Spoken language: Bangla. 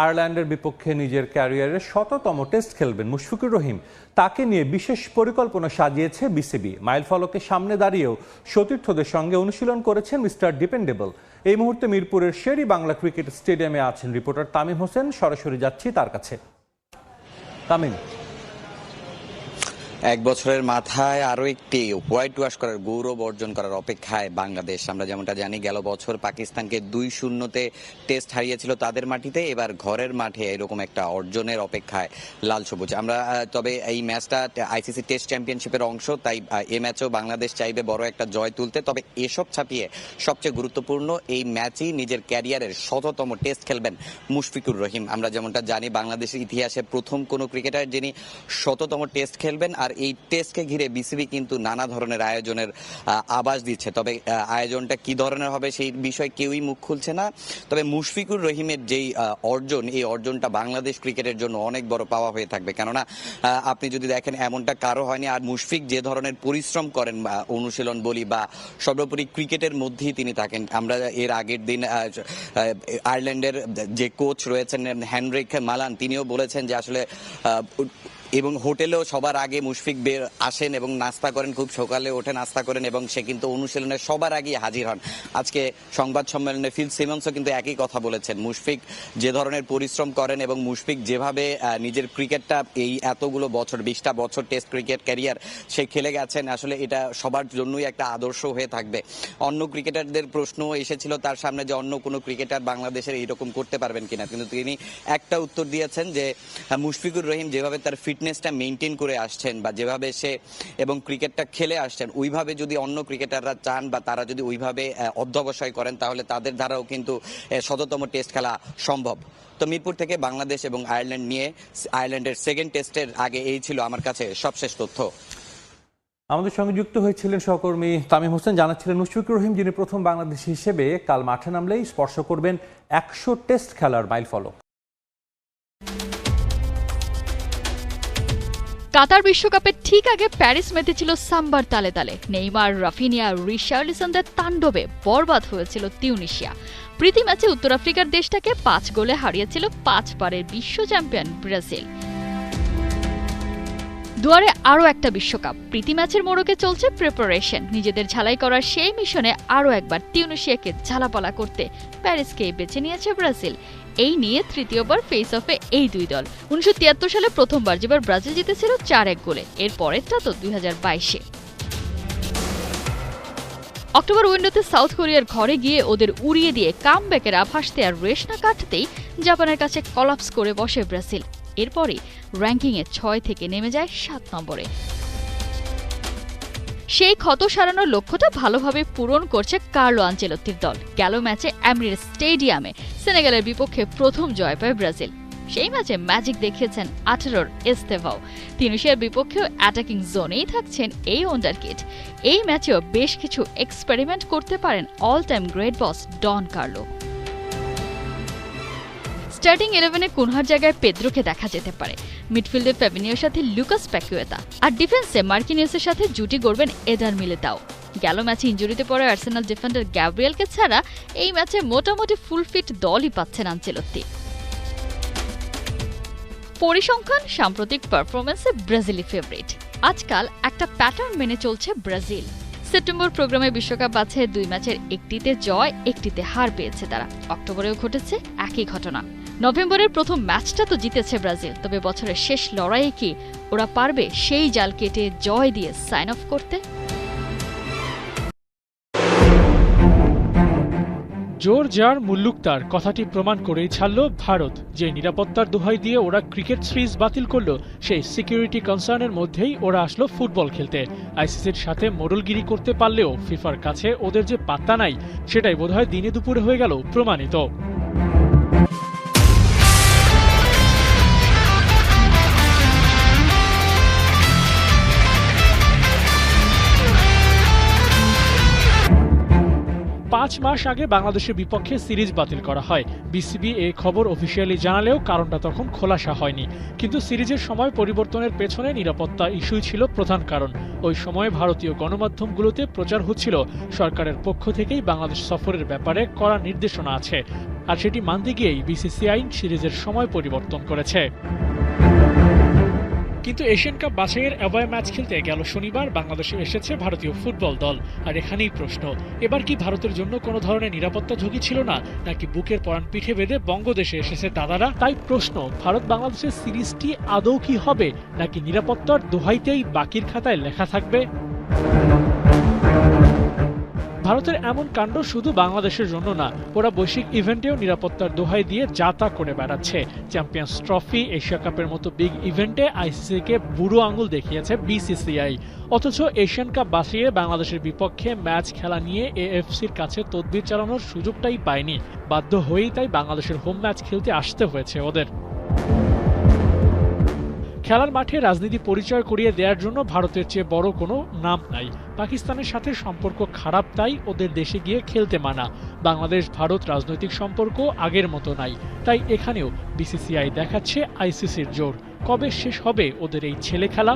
আয়ারল্যান্ডের বিপক্ষে নিজের ক্যারিয়ারের শততম টেস্ট খেলবেন মুশফিকুর রহিম। তাকে নিয়ে বিশেষ পরিকল্পনা সাজিয়েছে বিসিবি। মাইল ফলকের সামনে দাঁড়িয়েও সতীর্থদের সঙ্গে অনুশীলন করেছেন মিস্টার ডিপেন্ডেবল। এই মুহূর্তে মিরপুরের শেরি বাংলা ক্রিকেট স্টেডিয়ামে আছেন রিপোর্টার তামিম হোসেন। সরাসরি যাচ্ছি তার কাছে। তামিম। এক বছরের মাথায় আরও একটি হোয়াইট ওয়াশ করার, গৌরব অর্জন করার অপেক্ষায় বাংলাদেশ। আমরা যেমনটা জানি, গেল বছর পাকিস্তানকে দুই শূন্যতে টেস্ট হারিয়েছিল তাদের মাটিতে, এবার ঘরের মাঠে এরকম একটা অর্জনের অপেক্ষায় লাল সবুজ। আমরা তবে এই ম্যাচটা আইসিসি টেস্ট চ্যাম্পিয়নশিপের অংশ, তাই এ ম্যাচেও বাংলাদেশ চাইবে বড় একটা জয় তুলতে। তবে এসব ছাপিয়ে সবচেয়ে গুরুত্বপূর্ণ, এই ম্যাচই নিজের ক্যারিয়ারের শততম টেস্ট খেলবেন মুশফিকুর রহিম। আমরা যেমনটা জানি, বাংলাদেশের ইতিহাসে প্রথম কোনো ক্রিকেটার যিনি শততম টেস্ট খেলবেন আর এই টেস্টকে ঘিরে বিসিবি কিন্তু নানা ধরনের আয়োজনের আবাস দিচ্ছে। তবে আয়োজনটা কি ধরনের হবে সেই বিষয়ে কেউই মুখ খুলছে না। তবে মুশফিকুর রহিমের যেই অর্জন, এই অর্জনটা বাংলাদেশ ক্রিকেটের জন্য অনেক বড় পাওয়া হয়ে থাকবে। কেননা আপনি যদি দেখেন এমনটা কারও হয়নি, আর মুশফিক যে ধরনের পরিশ্রম করেন, বা অনুশীলন বলি বা সর্বোপরি ক্রিকেটের মধ্যেই তিনি থাকেন। আমরা এর আগের দিন আয়ারল্যান্ডের যে কোচ রয়েছেন হ্যানরিক মালান, তিনিও বলেছেন যে আসলে এবং হোটেলেও সবার আগে মুশফিক বের আসেন এবং নাস্তা করেন, খুব সকালে ওঠে নাস্তা করেন এবং সে কিন্তু অনুশীলনে সবার আগে হাজির হন। আজকে সংবাদ সম্মেলনে ফিল সিমন্সও কিন্তু একই কথা বলেছেন। মুশফিক যে ধরনের পরিশ্রম করেন এবং মুশফিক যেভাবে নিজের ক্রিকেটটা এই এতগুলো বছর, বিশটা বছর টেস্ট ক্রিকেট ক্যারিয়ার সে খেলে গেছেন, আসলে এটা সবার জন্যই একটা আদর্শ হয়ে থাকবে। অন্য ক্রিকেটারদের প্রশ্ন এসেছিল তার সামনে যে অন্য কোনো ক্রিকেটার বাংলাদেশের এইরকম করতে পারবেন কিনা? কিন্তু তিনি একটা উত্তর দিয়েছেন যে মুশফিকুর রহিম যেভাবে তার ফিটনেসটা মেনটেন করে আসছেন বা যেভাবে সে এবং ক্রিকেটটা খেলে আসছেন, ওইভাবে যদি অন্য ক্রিকেটাররা চান বা তারা যদি ওইভাবে অধ্যবসায় করেন, তাহলে তাদের দ্বারাও কিন্তু শততম টেস্ট খেলা সম্ভব। তো মিরপুর থেকে বাংলাদেশ এবং আয়ারল্যান্ড নিয়ে, আয়ারল্যান্ডের সেকেন্ড টেস্টের আগে এই ছিল আমার কাছে সবশেষ তথ্য। আমাদের সঙ্গে যুক্ত হয়েছিলেন সহকর্মী তামিম হোসেন, জানাচ্ছিলেন মুশফিকুর রহিম, যিনি প্রথম বাংলাদেশ হিসেবে কাল মাঠে নামলেই স্পর্শ করবেন একশো টেস্ট খেলার মাইল ফলক কাতার বিশ্বকাপের ঠিক আগে প্যারিস মেতেছিল সাম্বার তালে তালে। নেইমার, রাফিনিয়া রিশার্লিসনদের তাণ্ডবে বরবাদ হয়েছিল তিউনিশিয়া। প্রীতি ম্যাচে উত্তর আফ্রিকার দেশটাকে পাঁচ গোলে হারিয়েছিল পাঁচবারের বিশ্ব চ্যাম্পিয়ন ব্রাজিল। দুয়ারে আরও একটা বিশ্বকাপ। প্রীতি ম্যাচের মোড়কে চলছে প্রিপারেশন নিজেদের ঝালাই করার সেই মিশনে আরও একবার তিউনিশিয়াকে ঝালাপালা করতে প্যারিসকে বেছে নিয়েছে ব্রাজিল। এই নিয়ে তৃতীয়বার ফেস অফে এই দুই দল। উনিশশো তিয়াত্তর সালে প্রথমবার যেবার ব্রাজিল জিতেছিল চার এক গোলে। এর পরেরটা তো দুই হাজার বাইশে। অক্টোবর উইন্ডোতে সাউথ কোরিয়ার ঘরে গিয়ে ওদের উড়িয়ে দিয়ে কাম ব্যাকের আভাস দেওয়ার রেশ না কাটতেই জাপানের কাছে কলাপস করে বসে ব্রাজিল। এরপরে র্যাঙ্কিংয়ে ছয় থেকে নেমে যায় সাত নম্বরে। সেই ক্ষত সারানোর লক্ষ্যটা ভালোভাবে পূরণ করছে কার্লো আঞ্চেলত্তির দল। গেল ম্যাচে অ্যামরির স্টেডিয়ামে সেনেগালের বিপক্ষে প্রথম জয় পায় ব্রাজিল। সেই ম্যাচে ম্যাজিক দেখিয়েছেন আঠারোর এস্তেভাও তিনুশিয়ার বিপক্ষেও অ্যাটাকিং জোনেই থাকছেন এই ওন্ডার কিড এই ম্যাচেও বেশ কিছু এক্সপেরিমেন্ট করতে পারেন all time great boss Don Carlo. Starting ইলেভেনে কুনহার জায়গায় পেদ্রোকে দেখা যেতে পারে। মিডফিল্ডে ফেভিনিওর সাথে লুকাস প্যাকুয়েতা আর ডিফেন্সে মার্কিনিয়াসের সাথে জুটি গড়বেন এদার মিলেতাও। গেল ম্যাচে ইঞ্জুরিতে পড়ে আর্সেনাল ডিফেন্ডার গ্যাব্রিয়েলকে ছাড়া এই ম্যাচে মোটামুটি ফুল ফিট দলই পাচ্ছেন আঞ্চেলত্তি। পরিসংখ্যান, সাম্প্রতিক পারফরমেন্সে ব্রাজিলি ফেভারিট আজকাল একটা প্যাটার্ন মেনে চলছে ব্রাজিল। সেপ্টেম্বর প্রোগ্রামে বিশ্বকাপ আছে দুই ম্যাচের একটিতে জয়, একটিতে হার পেয়েছে তারা। অক্টোবরেও ঘটেছে একই ঘটনা। নভেম্বরের প্রথম ম্যাচটা তো জিতেছে ব্রাজিল, তবে বছরের শেষ লড়াইয়ে কি ওরা পারবে সেই জাল কেটে জয় দিয়ে সাইন অফ করতে? জোর যার মুল্লুক তার, কথাটি প্রমাণ করেই ছাড়ল ভারত। যে নিরাপত্তার দোহাই দিয়ে ওরা ক্রিকেট সিরিজ বাতিল করল, সেই সিকিউরিটি কনসার্নের মধ্যেই ওরা আসলো ফুটবল খেলতে। আইসিসির সাথে মোড়লগিরি করতে পারলেও ফিফার কাছে ওদের যে পাত্তা নাই, সেটাই বোধহয় দিনে দুপুরে হয়ে গেল প্রমাণিত। পাঁচ মাস আগে বাংলাদেশের বিপক্ষে সিরিজ বাতিল করা হয়। বিসিবি এই খবর অফিসিয়ালি জানালেও কারণটা তখন খোলাসা হয়নি। কিন্তু সিরিজের সময় পরিবর্তনের পেছনে নিরাপত্তা ইস্যুই ছিল প্রধান কারণ। ওই সময় ভারতীয় গণমাধ্যমগুলোতে প্রচার হচ্ছিল। সরকারের পক্ষ থেকেই বাংলাদেশ সফরের ব্যাপারে কড়া নির্দেশনা আছে। আর সেটি মানতে গিয়েই বিসিসিআই সিরিজের সময় পরিবর্তন করেছে। কিন্তু এশিয়ান কাপ বাছাইয়ের অ্যাওয়ে ম্যাচ খেলতে গেল শনিবার বাংলাদেশে এসেছে ভারতীয় ফুটবল দল। আর এখানেই প্রশ্ন, এবার কি ভারতের জন্য কোনো ধরনের নিরাপত্তা ঝুঁকি ছিল না, নাকি বুকের পরাণ পিঠে বেঁধে বঙ্গদেশে এসেছে দাদারা? তাই প্রশ্ন, ভারত বাংলাদেশের সিরিজটি আদৌ কি হবে, নাকি নিরাপত্তার দোহাইতেই বাকির খাতায় লেখা থাকবে? ভারতের এমন কাণ্ড শুধু বাংলাদেশের জন্য না, ওরা বৈশ্বিক ইভেন্টেও নিরাপত্তার দোহাই দিয়ে যাতা করে বেড়াচ্ছে। চ্যাম্পিয়ন্স ট্রফি, এশিয়া কাপের মতো বিগ ইভেন্টে আইসিসিকে বুড়ো আঙুল দেখিয়েছে বিসিসিআই। অথচ এশিয়ান কাপ বাঁচিয়ে বাংলাদেশের বিপক্ষে ম্যাচ খেলা নিয়ে এএফসির কাছে তদবির চালানোর সুযোগটাই পায়নি। বাধ্য হয়েই তাই বাংলাদেশের হোম ম্যাচ খেলতে আসতে হয়েছে ওদের। খেলার মাঠে রাজনীতি পরিচয় করিয়ে দেওয়ার জন্য ভারতের চেয়ে বড় কোনো নাম নাই। পাকিস্তানের সাথে সম্পর্ক খারাপ তাই ওদের দেশে গিয়ে খেলতে মানা। বাংলাদেশ, ভারত রাজনৈতিক সম্পর্ক আগের মতো নাই। তাই এখানেও বিসিসিআই দেখাচ্ছে আইসিসির জোর। কবে শেষ হবে ওদের এই ছেলে খেলা